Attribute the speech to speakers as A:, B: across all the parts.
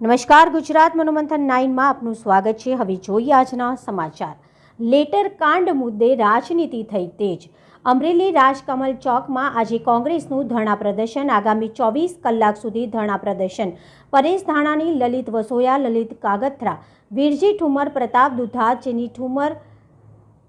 A: નમસ્કાર, ગુજરાત મનોમંથન નાઇનમાં આપનું સ્વાગત છે. હવે જોઈએ આજના સમાચાર. લેટર કાંડ મુદ્દે રાજનીતિ થઈ તેજ. અમરેલી રાજકમલ ચોકમાં આજે કોંગ્રેસનું ધરણા પ્રદર્શન. આગામી ચોવીસ કલાક સુધી ધરણા પ્રદર્શન. પરેશ ધાણાની લલિત વસોયા, લલિત કાગથરા, વીરજી ઠુમર, પ્રતાપ દુધાત જેની ઠુમર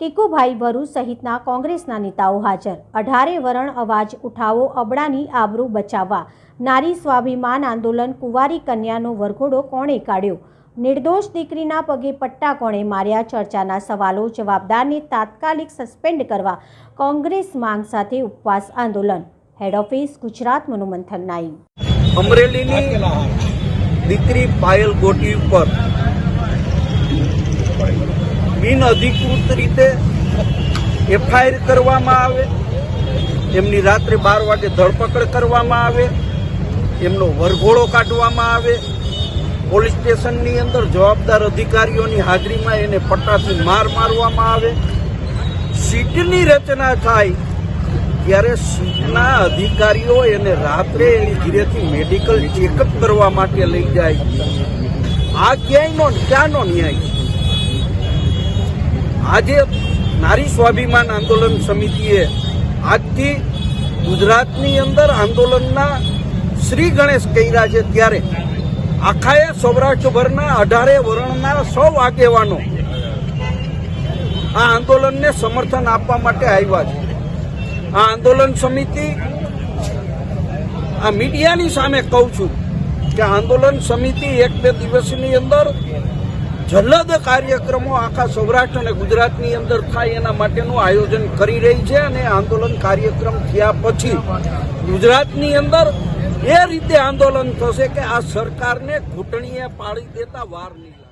A: ટીકુભાઈ વરુ સહિતના કોંગ્રેસના નેતાઓ હાજર. અઢારે વરણ અવાજ ઉઠાવો અબડાની આબરૂ બચાવવા. નારી સ્વાભિમાન આંદોલન કુંવારી કન્યાનો વરઘોડો કોણે કાઢ્યો? નિર્દોષ દીકરીના પગે પટ્ટા કોણે માર્યા? ચર્ચાના સવાલો, જવાબદારને તાત્કાલિક સસ્પેન્ડ કરવા કોંગ્રેસ માંગ સાથે ઉપવાસ આંદોલન. હેડ ઓફિસ ગુજરાત, મનોમંથન નાઈ
B: અમરેલીની દીકરી પાયલ ગોટી ઉપર બિન અધિકૃત રીતે એફઆઈઆર કરવામાં આવે, એમની રાત્રે બાર વાગે ધરપકડ કરવામાં આવે, એમનો વરઘોડો કાઢવામાં આવે, પોલીસ સ્ટેશનની અંદર જવાબદાર અધિકારીઓની હાજરીમાં એને પટ્ટાથી માર મારવામાં આવે. સીટની રચના થાય ત્યારે સીટના અધિકારીઓ એને રાત્રે એની ધીરેથી મેડિકલ ચેકઅપ કરવા માટે લઈ જાય. આ ક્યાંયનો ક્યાંનો ન્યાય? આજે નારી સ્વાભિમાન આંદોલન સમિતિએ આજથી ગુજરાતની અંદર આંદોલનના શ્રી ગણેશ કર્યા છે ત્યારે આખાએ સૌરાષ્ટ્રભરના અઢારે વર્ણના સૌ આગેવાનો આ આંદોલનને સમર્થન આપવા માટે આવ્યા છે. આ આંદોલન સમિતિ આ મીડિયાની સામે કહું છું કે આંદોલન સમિતિ એક બે દિવસની અંદર જલદ કાર્યક્રમો આખા સૌરાષ્ટ્ર અને ગુજરાતની અંદર થાય એના માટેનું આયોજન કરી રહી છે અને આંદોલન કાર્યક્રમ થયા પછી ગુજરાતની અંદર એ રીતે આંદોલન થશે કે આ સરકારને ઘૂંટણીએ પાડી દેતા વાર નહીં